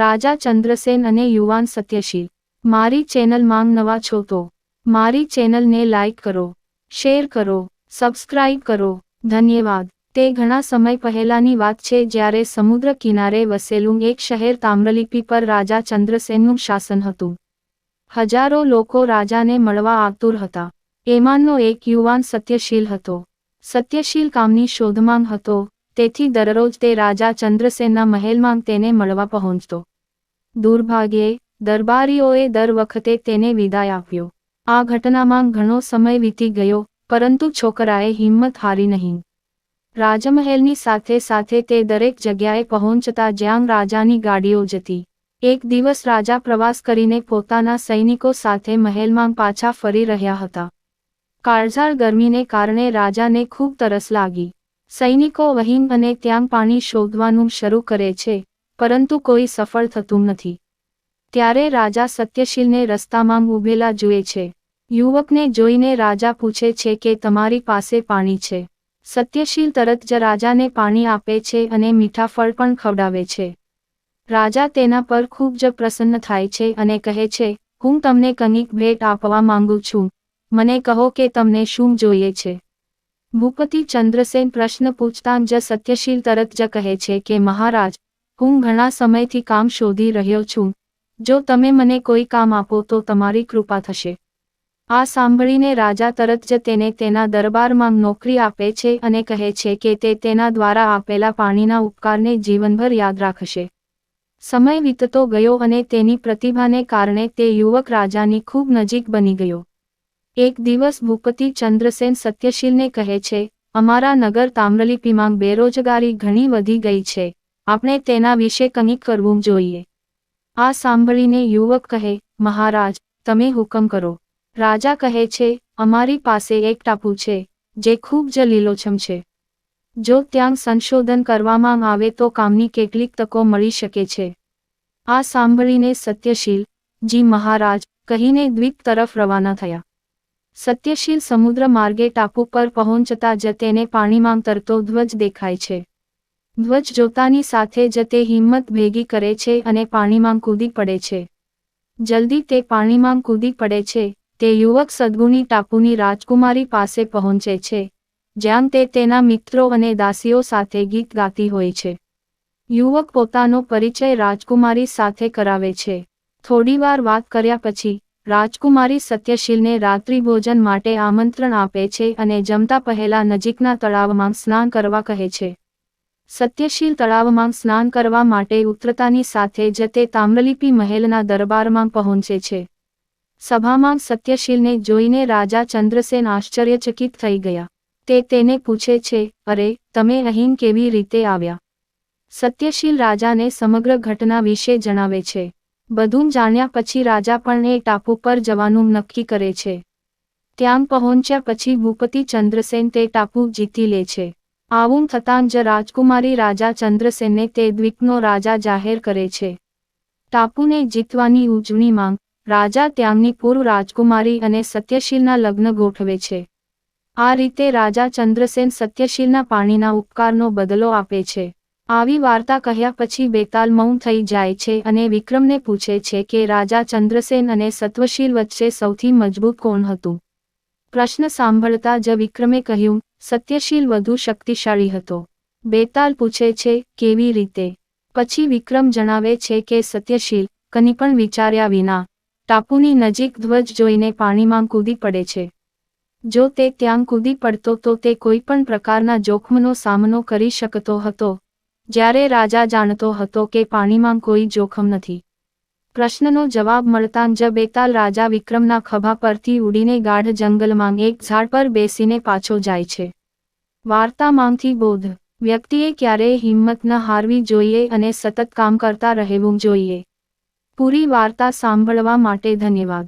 રાજા ચંદ્રસેન અને યુવાન સત્યશીલ. મારી ચેનલ માંગ નવા છો તો મારી ચેનલને લાઇક કરો, શેર કરો, સબસ્ક્રાઇબ કરો. ધન્યવાદ. તે ઘણા સમય પહેલાની વાત છે જ્યારે સમુદ્ર કિનારે વસેલું એક શહેર તામ્રલિપિ પર રાજા ચંદ્રસેનનું શાસન હતું. હજારો લોકો રાજાને મળવા આતુર હતા. એમાંનો એક યુવાન સત્યશીલ હતો. સત્યશીલ કામની શોધમાં હતો. તેથી દરરોજ તે રાજા ચંદ્રસેનના મહેલમાં તેને મળવા પહોંચતો. દુર્ભાગ્યે, દરબારીઓએ દર વખતે તેને વિદાય આપ્યો. આ ઘટનામાં ઘણો સમય વીતી ગયો, પરંતુ છોકરાએ હિંમત હારી નહીં. રાજમહેલની સાથે સાથે તે દરેક જગ્યાએ પહોંચતા જ્યાં રાજાની ગાડીઓ જતી. એક દિવસ રાજા પ્રવાસ કરીને પોતાના સૈનિકો સાથે મહેલમાં પાછા ફરી રહ્યા હતા. કાળઝાળ ગરમીને કારણે રાજાને ખૂબ તરસ લાગી. સૈનિકો વહીમ અને ત્યાં પાણી શોધવાનું શરૂ કરે છે, પરંતુ કોઈ સફળ થતું નથી. ત્યારે રાજા સત્યશીલને રસ્તામાં ઊભેલા જુએ છે. યુવકને જોઈને રાજા પૂછે છે કે તમારી પાસે પાણી છે. સત્યશીલ તરત જ રાજાને પાણી આપે છે અને મીઠા ફળ પણ ખવડાવે છે. રાજા તેના પર ખૂબ જ પ્રસન્ન થાય છે અને કહે છે, હું તમને કંઈક ભેટ આપવા માંગુ છું. મને કહો કે તમને શું જોઈએ છે. ભૂપતિ ચંદ્રસેન પ્રશ્ન પૂછતાં જ સત્યશીલ તરત જ કહે છે કે, મહારાજ, હું ઘણા સમયથી કામ શોધી રહ્યો છું. જો તમે મને કોઈ કામ આપો તો તમારી કૃપા થશે. આ સાંભળીને રાજા તરત જ તેને તેના દરબારમાં નોકરી આપે છે અને કહે છે કે તે તેના દ્વારા આપેલા પાણીના ઉપકારને જીવનભર યાદ રાખશે. સમય વીતતો ગયો અને તેની પ્રતિભાને કારણે તે યુવક રાજાની ખૂબ નજીક બની ગયો. એક દિવસ ભૂપતિ ચંદ્રસેન સત્યશીલને કહે છે, અમારા નગર તામ્રલિપિમાં બેરોજગારી ઘણી વધી ગઈ છે. આપણે તેના વિશે કંઈક કરવું જોઈએ. આ સાંભળીને યુવક કહે, મહારાજ, તમે હુકમ કરો. રાજા કહે છે, અમારી પાસે એક ટાપુ છે, જે ખૂબ જ લીલોછમ છે. જો ત્યાં સંશોધન કરવામાં આવે તો કામની કેટલીક તકો મળી શકે છે. આ સાંભળીને સત્યશીલ, જી મહારાજ, કહીને દ્વીપ તરફ રવાના થયા. સત્યશીલ સમુદ્ર માર્ગે ટાપુ પર પહોંચતા જ તેને પાણીમાં તરતો ધ્વજ દેખાય છે. ધ્વજ જોતાની સાથે જ તે હિંમત ભેગી કરે છે અને પાણીમાં કૂદી પડે છે. જલ્દી તે પાણીમાં કૂદી પડે છે, તે યુવક સદગુણી ટાપુની રાજકુમારી પાસે પહોંચે છે, જ્યાં તે તેના મિત્રો અને દાસીઓ સાથે ગીત ગાતી હોય છે. યુવક પોતાનો પરિચય રાજકુમારી સાથે કરાવે છે. થોડીવાર વાત કર્યા પછી રાજકુમારી સત્યશીલને રાત્રિભોજન માટે આમંત્રણ આપે છે અને જમતા પહેલા નજીકના તળાવમાં સ્નાન કરવા કહે છે. સત્યશીલ તળાવમાં સ્નાન કરવા માટે ઉતરતાની સાથે જ તે તામ્રલિપિ મહેલના દરબારમાં પહોંચે છે. સભામાં સત્યશીલને જોઈને રાજા ચંદ્રસેન આશ્ચર્યચકિત થઈ ગયા. તે તેને પૂછે છે, અરે, તમે અહીં કેવી રીતે આવ્યા? સત્યશીલ રાજાને સમગ્ર ઘટના વિશે જણાવે છે. બધું જાણ્યા પછી રાજા પણ એ ટાપુ પર જવાનું નક્કી કરે છે. ત્યાં પહોંચ્યા પછી ભૂપતિ ચંદ્રસેન તે ટાપુ જીતી લે છે. આવું થતાં જ રાજકુમારી રાજા ચંદ્રસેનને તે દ્વીપનો રાજા જાહેર કરે છે. ટાપુને જીતવાની ઉજવણીમાં રાજા ત્યાંની પૂર્વ રાજકુમારી અને સત્યશીલના લગ્ન ગોઠવે છે. આ રીતે રાજા ચંદ્રસેન સત્યશીલના પાણીના ઉપકારનો બદલો આપે છે. આવી વાર્તા કહ્યા પછી બેતાલ મૌન થઈ જાય છે અને વિક્રમને પૂછે છે કે રાજા ચંદ્રસેન અને સત્વશીલ વચ્ચે સૌથી મજબૂત કોણ હતું? પ્રશ્ન સાંભળતા જ વિક્રમે કહ્યું, સત્યશીલ વધુ શક્તિશાળી હતો. બેતાલ પૂછે છે, કેવી રીતે? પછી વિક્રમ જણાવે છે કે સત્યશીલ, કની પણ વિચાર્યા વિના, ટાપુની નજીક ધ્વજ જોઈને પાણીમાં કૂદી પડે છે. જો તે ત્યાં કૂદી પડતો તો તે કોઈ પણ પ્રકારના જોખમનો સામનો કરી શકતો હતો. જ્યારે રાજા જાણતો હતો કે પાણીમાં કોઈ જોખમ નથી. પ્રશ્નનો જવાબ મળતાં જ બેતાલ રાજા વિક્રમના ખભા પરથી ઉડીને ગાઢ જંગલમાં એક ઝાડ પર બેસીને પાછો જાય છે. વાર્તામાંથી બોધ, વ્યક્તિએ ક્યારેય હિંમત ન હારવી જોઈએ અને સતત કામ કરતા રહેવું જોઈએ. પૂરી વાર્તા સાંભળવા માટે ધન્યવાદ.